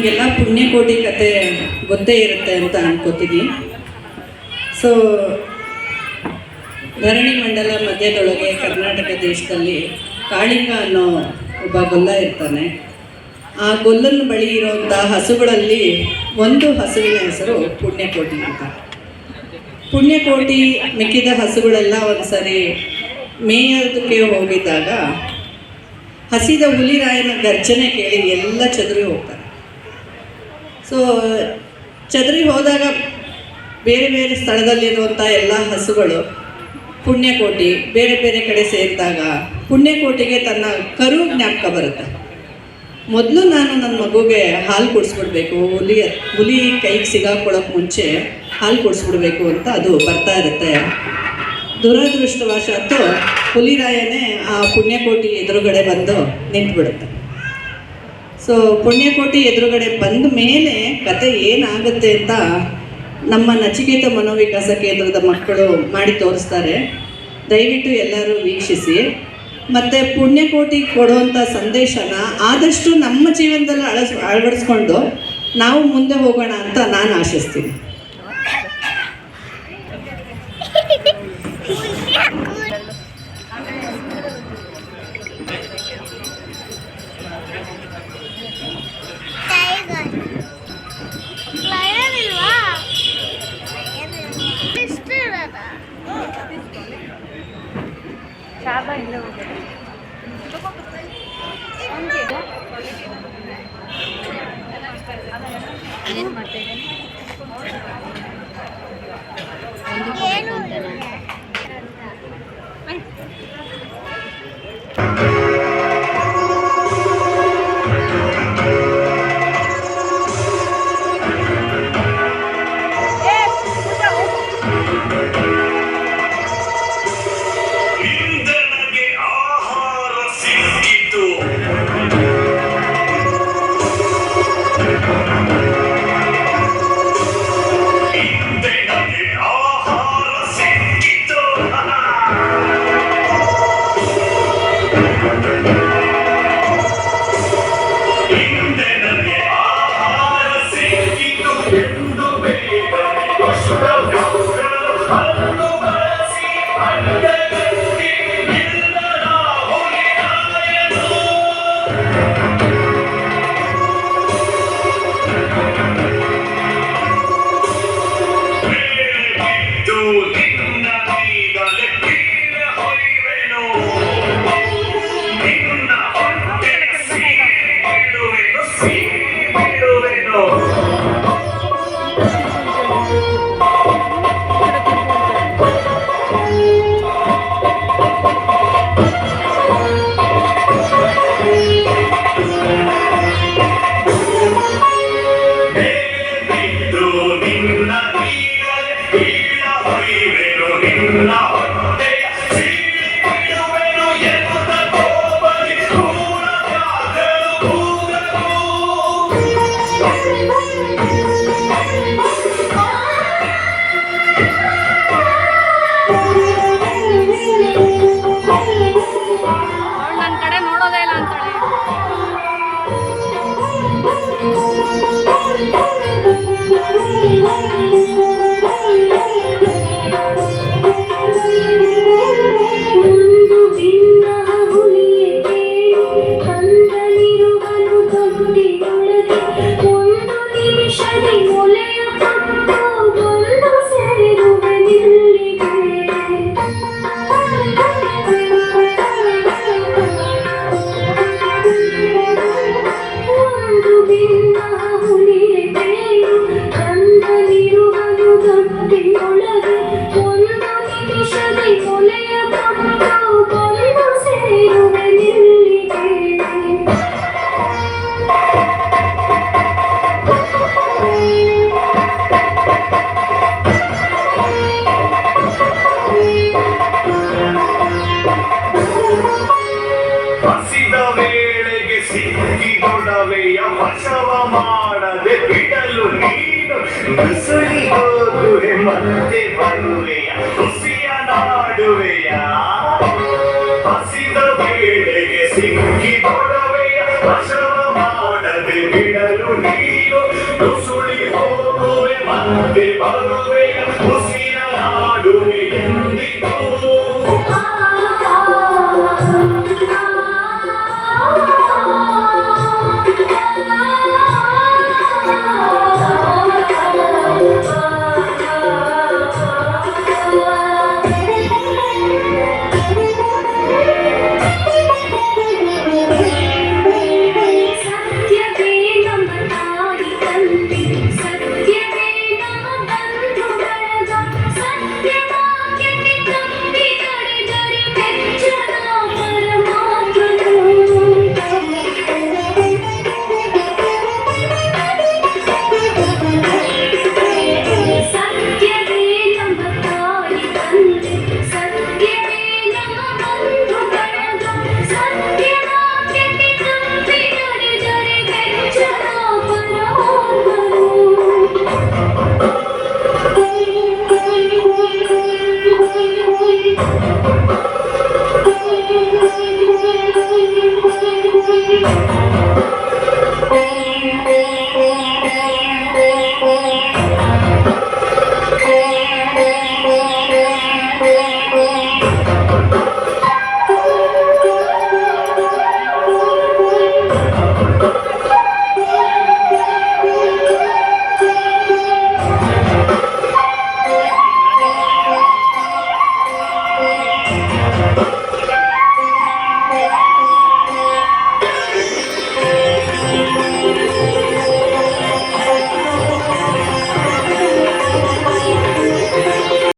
ನಿಮಗೆಲ್ಲ ಪುಣ್ಯಕೋಟಿ ಕತೆ ಗೊತ್ತೇ ಇರುತ್ತೆ ಅಂತ ಅನ್ಕೋತೀನಿ. ಸೊ ಧರಣಿ ಮಂಡಲ ಮಧ್ಯದೊಳಗೆ ಕರ್ನಾಟಕ ದೇಶದಲ್ಲಿ ಕಾಳಿಂಗ ಅನ್ನೋ ಒಬ್ಬ ಗೊಲ್ಲ ಇರ್ತಾನೆ. ಆ ಗೊಲ್ಲನ ಬಳಿ ಇರುವಂಥ ಹಸುಗಳಲ್ಲಿ ಒಂದು ಹಸುವಿನ ಹೆಸರು ಪುಣ್ಯಕೋಟಿ ಅಂತ. ಪುಣ್ಯಕೋಟಿ ಮಿಕ್ಕಿದ ಹಸುಗಳೆಲ್ಲ ಒಂದ್ಸರಿ ಮೇಯರ್ದಕ್ಕೆ ಹೋಗಿದ್ದಾಗ ಹಸಿದ ಹುಲಿರಾಯನ ಗರ್ಜನೆ ಕೇಳಿ ಎಲ್ಲ ಚದುರಿ ಹೋಗ್ತಾರೆ. ಸೊ ಚದುರಿ ಹೋದಾಗ ಬೇರೆ ಬೇರೆ ಸ್ಥಳದಲ್ಲಿರುವಂಥ ಎಲ್ಲ ಹಸುಗಳು ಪುಣ್ಯಕೋಟಿ, ಬೇರೆ ಬೇರೆ ಕಡೆ ಸೇರಿದಾಗ ಪುಣ್ಯಕೋಟಿಗೆ ತನ್ನ ಕರು ಜ್ಞಾಪಕ ಬರುತ್ತೆ. ಮೊದಲು ನಾನು ನನ್ನ ಮಗುಗೆ ಹಾಲು ಕುಡಿಸ್ಬಿಡ್ಬೇಕು, ಹುಲಿ ಹುಲಿ ಕೈಗೆ ಸಿಗಾಕೊಳ್ಳೋಕೆ ಮುಂಚೆ ಹಾಲು ಕುಡಿಸ್ಬಿಡ್ಬೇಕು ಅಂತ ಅದು ಬರ್ತಾ ಇರುತ್ತೆ. ದುರದೃಷ್ಟವಶಾತ್ತು ಹುಲಿರಾಯನೇ ಆ ಪುಣ್ಯಕೋಟಿ ಎದುರುಗಡೆ ಬಂದು ನಿಂತ್ಬಿಡುತ್ತೆ. ಸೊ ಪುಣ್ಯಕೋಟಿ ಎದುರುಗಡೆ ಬಂದ ಮೇಲೆ ಕತೆ ಏನಾಗುತ್ತೆ ಅಂತ ನಮ್ಮ ನಚಿಕೇತ ಮನೋವಿಕಾಸ ಕೇಂದ್ರದ ಮಕ್ಕಳು ಮಾಡಿ ತೋರಿಸ್ತಾರೆ. ದಯವಿಟ್ಟು ಎಲ್ಲರೂ ವೀಕ್ಷಿಸಿ. ಮತ್ತು ಪುಣ್ಯಕೋಟಿ ಕೊಡುವಂಥ ಸಂದೇಶನ ಆದಷ್ಟು ನಮ್ಮ ಜೀವನದಲ್ಲಿ ಅಳಸ್, ಅಳವಡಿಸ್ಕೊಂಡು ನಾವು ಮುಂದೆ ಹೋಗೋಣ ಅಂತ ನಾನು ಆಶಿಸ್ತೀನಿ. ಏನು ಮಾಡ್ತಾ 요 ವೇಳೆಗೆ ಸಿಕ್ಕಿ ಕೊಡವೆಯ ವಶವ ಮಾಡದೆ ಬಿಡಲು ನೀನು ನಸುಳಿ ಹೋಗುವೆ ಮತ್ತೆ ಬರುವೆಯ ಹುಸಿಯ ನಾಡುವೆಯ ಹಸಿದ ವೇಳೆಗೆ ಸಿಕ್ಕಿ ಕೊಡವೆಯ ವಶವ ಮಾಡದೆ ಬಿಡಲು ಬಿಡಲು ನೀನು ನುಸುಳಿ ಹೋಗುವೆ ಮತ್ತೆ ಬರುವೆ